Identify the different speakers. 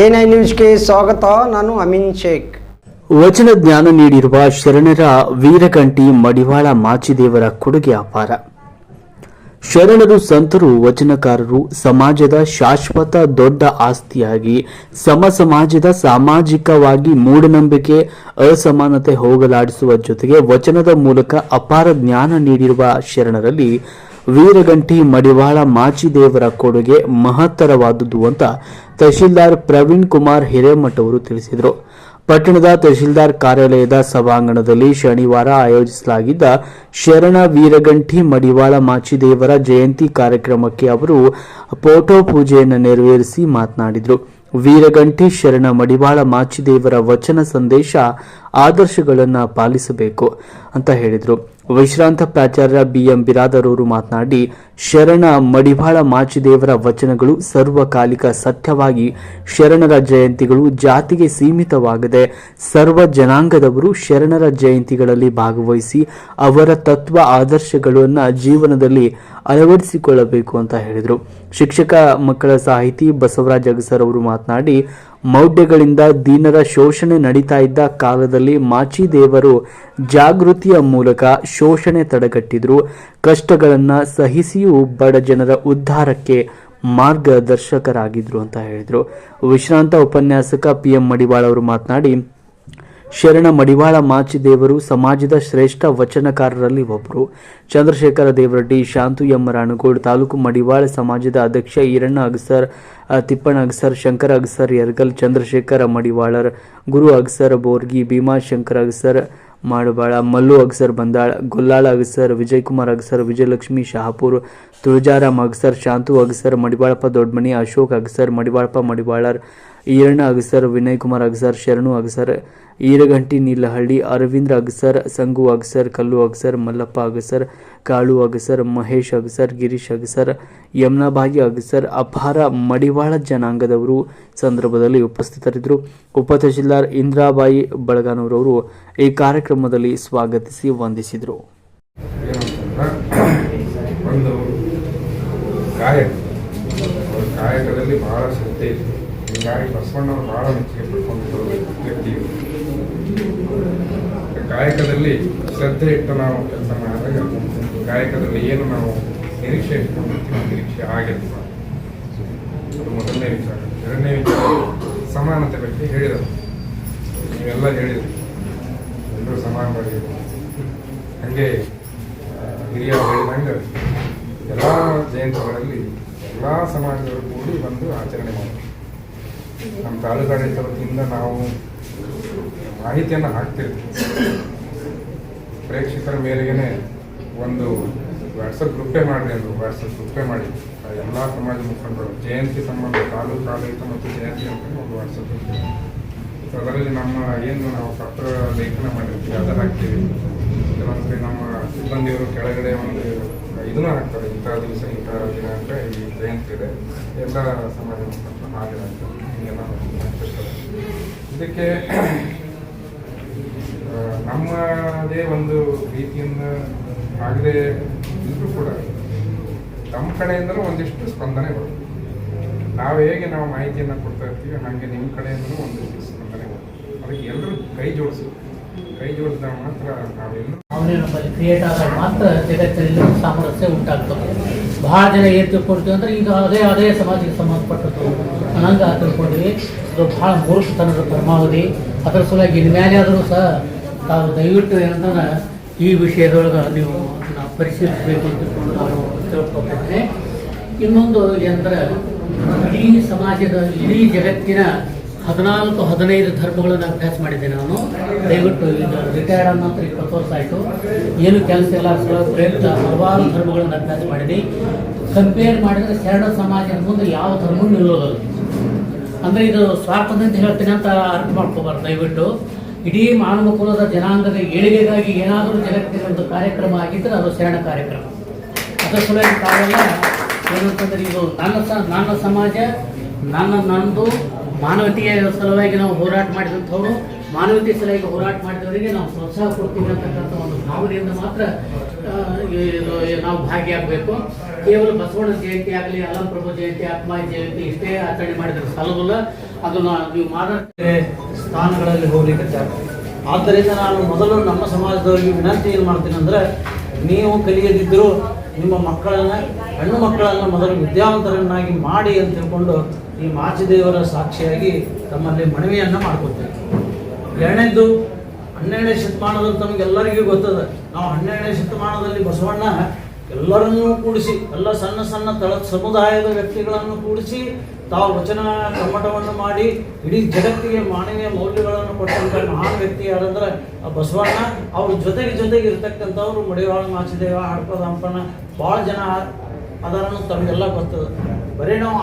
Speaker 1: NI ನ್ಯೂಸ್ಗೆ ಸ್ವಾಗತ, ನಾನು ಅಮಿನ್ ಶೇಖ್.
Speaker 2: ವಚನ ಜ್ಞಾನ ನೀಡಿರುವ ಶರಣರ ವೀರಗಂಟಿ ಮಡಿವಾಳ ಮಾಚಿದೇವರ ಕೊಡುಗೆ ಅಪಾರ. ಶರಣರು ಸಂತರು, ವಚನಕಾರರು, ಸಮಾಜದ ಶಾಶ್ವತ ದೊಡ್ಡ ಆಸ್ತಿಯಾಗಿ, ಸಮ ಸಮಾಜದ ಸಾಮಾಜಿಕವಾಗಿ ಮೂಢನಂಬಿಕೆ, ಅಸಮಾನತೆ ಹೋಗಲಾಡಿಸುವ ಜೊತೆಗೆ ವಚನದ ಮೂಲಕ ಅಪಾರ ಜ್ಞಾನ ನೀಡಿರುವ ಶರಣರಲ್ಲಿ ವೀರಗಂಟಿ ಮಡಿವಾಳ ಮಾಚಿದೇವರ ಕೊಡುಗೆ ಮಹತ್ತರವಾದುದು ಅಂತ ತಹಶೀಲ್ದಾರ್ ಪ್ರವೀಣ್ ಕುಮಾರ್ ಹಿರೇಮಠ ಅವರು ತಿಳಿಸಿದರು. ಪಟ್ಟಣದ ತಹಶೀಲ್ದಾರ್ ಕಾರ್ಯಾಲಯದ ಸಭಾಂಗಣದಲ್ಲಿ ಶನಿವಾರ ಆಯೋಜಿಸಲಾಗಿದ್ದ ಶರಣ ವೀರಗಂಠಿ ಮಡಿವಾಳ ಮಾಚಿದೇವರ ಜಯಂತಿ ಕಾರ್ಯಕ್ರಮಕ್ಕೆ ಅವರು ಫೋಟೋ ಪೂಜೆಯನ್ನು ನೆರವೇರಿಸಿ ಮಾತನಾಡಿದರು. ವೀರಗಂಠಿ ಶರಣ ಮಡಿವಾಳ ಮಾಚಿದೇವರ ವಚನ ಸಂದೇಶ ಆದರ್ಶಗಳನ್ನು ಪಾಲಿಸಬೇಕು ಅಂತ ಹೇಳಿದರು. ವಿಶ್ರಾಂತ ಪ್ರಾಚಾರ್ಯ ಬಿ ಎಂ ಬಿರಾದರವರು ಮಾತನಾಡಿ, ಶರಣ ಮಡಿವಾಳ ಮಾಚಿದೇವರ ವಚನಗಳು ಸರ್ವಕಾಲಿಕ ಸತ್ಯವಾಗಿ ಶರಣರ ಜಯಂತಿಗಳು ಜಾತಿಗೆ ಸೀಮಿತವಾಗದೆ ಸರ್ವ ಜನಾಂಗದವರು ಶರಣರ ಜಯಂತಿಗಳಲ್ಲಿ ಭಾಗವಹಿಸಿ ಅವರ ತತ್ವ ಆದರ್ಶಗಳನ್ನು ಜೀವನದಲ್ಲಿ ಅಳವಡಿಸಿಕೊಳ್ಳಬೇಕು ಅಂತ ಹೇಳಿದರು. ಶಿಕ್ಷಕ ಮಕ್ಕಳ ಸಾಹಿತಿ ಬಸವರಾಜ್ ಅಗಸರ್ ಅವರು ಮಾತನಾಡಿ ಮೌಢ್ಯಗಳಿಂದ ದೀನರ ಶೋಷಣೆ ನಡೀತಾ ಇದ್ದ ಕಾಲದಲ್ಲಿ ಮಾಚಿದೇವರು ಜಾಗೃತಿಯ ಮೂಲಕ ಶೋಷಣೆ ತಡೆಗಟ್ಟಿದ್ರು. ಕಷ್ಟಗಳನ್ನು ಸಹಿಸಿಯೂ ಬಡ ಜನರ ಉದ್ಧಾರಕ್ಕೆ ಮಾರ್ಗದರ್ಶಕರಾಗಿದ್ರು ಅಂತ ಹೇಳಿದರು. ವಿಶ್ರಾಂತ ಉಪನ್ಯಾಸಕ ಪಿ ಎಂ ಮಡಿವಾಳ ಅವರು ಮಾತನಾಡಿ ಶರಣ ಮಡಿವಾಳ ಮಾಚಿದೇವರು ಸಮಾಜದ ಶ್ರೇಷ್ಠ ವಚನಕಾರರಲ್ಲಿ ಒಬ್ಬರು ಚಂದ್ರಶೇಖರ ದೇವರೆಡ್ಡಿ, ಶಾಂತು ಎಂ ರಾಣಗೋಡ್, ತಾಲೂಕು ಮಡಿವಾಳ ಸಮಾಜದ ಅಧ್ಯಕ್ಷ ಈರಣ್ಣ ಅಗಸರ್ ತಿಪ್ಪಣ ತಿಪ್ಪಣ್ಣ ಅಗಸರ್, ಶಂಕರ ಅಗಸರ್, ಯರ್ಗಲ್, ಚಂದ್ರಶೇಖರ ಮಡಿವಾಳರ್, ಗುರು ಅಗಸರ್ ಬೋರ್ಗಿ ಭೀಮಾಶಂಕರ ಅಗಸರ್ ಮಾಡಬಾಳ, ಮಲ್ಲು ಅಗಸರ್ ಬಂದಾಳ, ಗೊಲ್ಲಾಳ ಅಗಸರ್, ವಿಜಯಕುಮಾರ್ ಅಗಸರ್, ವಿಜಯಲಕ್ಷ್ಮಿ ಶಹಾಪುರ್, ತುಳಜಾರಾಮ್ ಅಗಸರ್, ಶಾಂತು ಅಗಸರ್, ಮಡಿವಾಳಪ್ಪ ದೊಡ್ಡಮನಿ ಅಶೋಕ್ ಅಗಸರ್, ಮಡಿವಾಳಪ್ಪ ಮಡಿವಾಳರ್, ಈರಣ್ಣ ಅಗಸರ್, ವಿನಯ್ ಕುಮಾರ್ ಅಗಸರ್, ಶರಣು ಅಗಸರ್ ಈರಗಂಟಿ, ನೀಲಹಳ್ಳಿ ಅರವಿಂದ್ರ ಅಗಸರ್, ಸಂಗು ಅಗಸರ್, ಕಲ್ಲು ಅಗಸರ್, ಮಲ್ಲಪ್ಪ ಅಗಸರ್, ಕಾಳು ಅಗಸರ್, ಮಹೇಶ್ ಅಗಸರ್, ಗಿರೀಶ್ ಅಗಸರ್, ಯಮುನಾಬಾಯಿ ಅಗಸರ್, ಅಪಾರ ಮಡಿವಾಳ ಜನಾಂಗದವರು ಸಂದರ್ಭದಲ್ಲಿ ಉಪಸ್ಥಿತರಿದ್ದರು. ಉಪ ತಹಶೀಲ್ದಾರ್ ಇಂದ್ರಾಬಾಯಿ ಬಳಗಾನವರವರು ಈ ಕಾರ್ಯಕ್ರಮದಲ್ಲಿ ಸ್ವಾಗತಿಸಿ ವಂದಿಸಿದರು.
Speaker 3: ಕಾಯಕದಲ್ಲಿ ಬಹಳ ಶ್ರದ್ಧೆ ಇದೆ. ಹೀಗಾಗಿ ಬಸವಣ್ಣವರು ಬಹಳ ಮೆಚ್ಚುಗೆ ಪಡ್ಕೊಂಡಿದ್ದರು ವ್ಯಕ್ತಿ ಇವ್ರು. ಗಾಯಕದಲ್ಲಿ ಶ್ರದ್ಧೆ ಇಟ್ಟು ನಾವು ಕೆಲಸ ಮಾಡಿದಾಗ ಗಾಯಕದಲ್ಲಿ ಏನು ನಾವು ನಿರೀಕ್ಷೆ ಇಟ್ಕೊಂಡಿರ್ತೀವಿ ನಿರೀಕ್ಷೆ ಆಗಿರ್ತದೆ ಅದು ಮೊದಲನೇ ವಿಚಾರ. ಎರಡನೇ ವಿಚಾರ, ಸಮಾನತೆ ಬಗ್ಗೆ ಹೇಳಿದರು. ನೀವೆಲ್ಲ ಹೇಳಿದ್ರು. ಎಲ್ಲರೂ ಸಮಾನವಾಗಿ ಹಾಗೆ ಹಿರಿಯ ಹೇಳಿದಂಗೆ ಎಲ್ಲ ಜಯಂತಿಗಳಲ್ಲಿ ಎಲ್ಲ ಸಮಾಜದವರು ಕೂಡಿ ಬಂದು ಆಚರಣೆ ಮಾಡ್ತಾರೆ ನಮ್ಮ ತಾಲೂಕಾಡಳಿತ ವತಿಯಿಂದ ನಾವು ಮಾಹಿತಿಯನ್ನು ಹಾಕ್ತಿರ್ತೀವಿ ಪ್ರೇಕ್ಷಕರ ಮೇರೆಗೆ ಒಂದು ವಾಟ್ಸಪ್ ಗ್ರೂಪೇ ಮಾಡಿ ಅದು ವಾಟ್ಸಪ್ ಗ್ರೂಪೇ ಮಾಡಿ. ಎಲ್ಲ ಸಮಾಜ ಮುಖಂಡರು, ಜಯಂತಿ ಸಂಬಂಧ, ತಾಲೂಕು ಆಡಳಿತ ಮತ್ತು ಜಯಂತಿ ಅಂತ ಒಂದು ವಾಟ್ಸಪ್ ಗ್ರೂಪ್. ಸೊ ಅದರಲ್ಲಿ ನಮ್ಮ ಏನು ನಾವು ಪತ್ರ ಲೇಖನ ಮಾಡಿರ್ತೀವಿ, ಅದನ್ನು ಹಾಕ್ತೀವಿ. ಕೆಲವೊಂದ್ಸರಿ ನಮ್ಮ ಸಿಬ್ಬಂದಿಯವರು ಕೆಳಗಡೆ ಒಂದು ಇದನ್ನು ಹಾಕ್ತಾರೆ. ಇಂಥ ದಿವಸ, ಇಂಥ ದಿನ ಅಂತ ಈ ಜಯಂತಿ ಇದೆ. ಎಲ್ಲ ಸಮಾಜ ಮುಖಂಡರು ಹಾಗೆ ಹೀಗೆಲ್ಲ ಹಾಕ್ತಿರ್ತಾರೆ. ಇದಕ್ಕೆ ನಮ್ಮದೇ ಒಂದು ರೀತಿಯಿಂದ ಆಗದೆ ಇದ್ರೂ ಕೂಡ ನಮ್ಮ ಕಡೆಯಿಂದಲೂ ಒಂದಿಷ್ಟು ಸ್ಪಂದನೆ ಬರುತ್ತೆ. ನಾವು ಹೇಗೆ ನಾವು ಮಾಹಿತಿಯನ್ನು ಕೊಡ್ತಾ ಇರ್ತೀವಿ ಹಾಗೆ ನಿಮ್ಮ ಕಡೆಯಿಂದಲೂ ಒಂದಿಷ್ಟು ಸ್ಪಂದನೆ ಬರುತ್ತೆ. ಅದಕ್ಕೆ ಎಲ್ಲರೂ ಕೈ ಜೋಡಿಸಿ. ಕೈ ಜೋಡಿಸಿದಾಗ ಮಾತ್ರ ನಾವೆಲ್ಲರೂ
Speaker 4: ಅವನೇ ನಮ್ಮಲ್ಲಿ ಕ್ರಿಯೇಟ್ ಆದಾಗ ಮಾತ್ರ ಜಗತ್ತಿನಲ್ಲಿ ಸಾಮರಸ್ಯ ಉಂಟಾಗ್ತದೆ. ಬಹಳ ಜನ ಏನು ತಿಳ್ಕೊಳ್ತೀವಿ ಅಂದ್ರೆ ಈಗ ಅದೇ ಅದೇ ಸಮಾಜಕ್ಕೆ ಸಂಬಂಧಪಟ್ಟದ್ದು. ಅನ್ನಂಗ ತಿಳ್ಕೊಂಡ್ವಿ. ಅದು ಬಹಳ ಮೂರ್ಖತನದ ಪರಮಾವಧಿ. ಅದರ ಸಲುವಾಗಿ ಇನ್ಮೇಲೆ ಆದರೂ ಸಹ ತಾವು ದಯವಿಟ್ಟು ಏನಂತಂದ್ರೆ ಈ ವಿಷಯದೊಳಗೆ ನೀವು ಪರಿಶೀಲಿಸಬೇಕು ಅಂತ ತಿಳ್ಕೊಂಡು ನಾನು ತಿಳ್ಕೊಳ್ತೇನೆ ಇನ್ನೊಂದು ಏನಂದ್ರೆ ಇಡೀ ಸಮಾಜದ, ಇಡೀ ಜಗತ್ತಿನ ಹದಿನಾಲ್ಕು, ಹದಿನೈದು ಧರ್ಮಗಳನ್ನು ಅಭ್ಯಾಸ ಮಾಡಿದ್ದೆ ನಾನು. ದಯವಿಟ್ಟು ಈಗ ರಿಟೈರ್ಡ್ ಆದ ಇಪ್ಪತ್ತು ವರ್ಷ ಆಯಿತು. ಏನು ಕೆಲಸ ಇಲ್ಲ ಪ್ರಯತ್ನ ಹಲವಾರು ಧರ್ಮಗಳನ್ನು ಅಭ್ಯಾಸ ಮಾಡಿದೆ ಕಂಪೇರ್ ಮಾಡಿದರೆ ಶರಣ ಸಮಾಜದ ಮುಂದೆ ಯಾವ ಧರ್ಮವೂ ನಿಲ್ಲೋದಿಲ್ಲ ಅಂದ್ರೆ ಇದು ಸ್ವಾರ್ಥದಂತ ಹೇಳ್ತೀನಿ ಅಂತ ಅರ್ಥ ಮಾಡ್ಕೋಬಾರ್ದು. ದಯವಿಟ್ಟು ಇಡೀ ಮಾನವ ಕುಲದ ಜನಾಂಗದ ಏಳಿಗೆಗಾಗಿ ಏನಾದರೂ ಜಗತ್ತಿನ ಒಂದು ಕಾರ್ಯಕ್ರಮ ಆಗಿದ್ದರೆ ಅದು ಶರಣ ಕಾರ್ಯಕ್ರಮ. ಅದರ ಸಲುವಾಗಿ ತಾವೆಲ್ಲ ಏನಂತಂದ್ರೆ ಇದು ನನ್ನ ಸ, ನನ್ನ ಸಮಾಜ, ನನ್ನ ನಂದು ಮಾನವತೆಯ ಸಲುವಾಗಿ ನಾವು ಹೋರಾಟ ಮಾಡಿದಂಥವ್ರು ಮಾನವತೆ ಸಲುವಾಗಿ ಹೋರಾಟ ಮಾಡಿದವರಿಗೆ ನಾವು ಪ್ರೋತ್ಸಾಹ ಕೊಡ್ತೀವಿ ಅಂತಕ್ಕಂಥ ಒಂದು ಭಾವನೆಯಿಂದ ಮಾತ್ರ ನಾವು ಭಾಗಿಯಾಗಬೇಕು.
Speaker 5: ಕೇವಲ ಬಸವಣ್ಣ ಜಯಂತಿ ಆಗಲಿ ಅಲ್ಲಂಪ್ರಭು ಜಯಂತಿ, ಆತ್ಮ ಜಯಂತಿ ಇಷ್ಟೇ ಆಚರಣೆ ಮಾಡಿದ್ರೆ. ಸಾಲೋದಿಲ್ಲ ಅದನ್ನ ನೀವು ಮಾಡಿದ್ರೆ ಸ್ಥಾನಗಳಲ್ಲಿ ಹೋಗ್ಲಿಕ್ಕೆ ಆದ್ದರಿಂದ ನಾನು ಮೊದಲು ನಮ್ಮ ಸಮಾಜದವರಿಗೆ ವಿನಂತಿ ಏನು ಮಾಡ್ತೀನಿ ಅಂದ್ರೆ, ನೀವು ಕಲಿಯದಿದ್ದರೂ ನಿಮ್ಮ ಮಕ್ಕಳನ್ನ, ಹೆಣ್ಣು ಮಕ್ಕಳನ್ನ ಮೊದಲು ವಿದ್ಯಾವಂತರನ್ನಾಗಿ ಮಾಡಿ ಅಂತ ತಿಳ್ಕೊಂಡು ಈ ಮಾಚಿದೇವರ ಸಾಕ್ಷಿಯಾಗಿ ತಮ್ಮಲ್ಲಿ ಮನವಿಯನ್ನು ಮಾಡ್ಕೊತೇವೆ ಎರಡನೇದು ಹನ್ನೆರಡನೇ ಶತಮಾನದಲ್ಲಿ ತಮಗೆಲ್ಲರಿಗೂ ಗೊತ್ತದ, ನಾವು ಹನ್ನೆರಡನೇ ಶತಮಾನದಲ್ಲಿ ಬಸವಣ್ಣ ಎಲ್ಲರನ್ನೂ ಕೂಡಿಸಿ, ಎಲ್ಲ ಸಣ್ಣ ಸಣ್ಣ ತಳ ಸಮುದಾಯದ ವ್ಯಕ್ತಿಗಳನ್ನು ಕೂಡಿಸಿ ತಾವು ವಚನ ಕಮ್ಮಟವನ್ನು ಮಾಡಿ, ಇಡೀ ಜಗತ್ತಿಗೆ ಮಾನವೀಯ ಮೌಲ್ಯಗಳನ್ನು ಕೊಟ್ಟಂತ ಮಹಾನ್ ವ್ಯಕ್ತಿ ಯಾರಂದ್ರೆ ಆ ಬಸವಣ್ಣ. ಅವ್ರ ಜೊತೆಗೆ ಜೊತೆಗೆ ಇರ್ತಕ್ಕಂಥವ್ರು ಮಡಿವಾಳ, ಮಾಚಿದೇವ ಹಡ್ಪದ ಹಂಪನ ಭಾಳ ಜನ ಅದರನ್ನು ತಮಗೆಲ್ಲ ಗೊತ್ತದ. ಬರೀ ನಾವು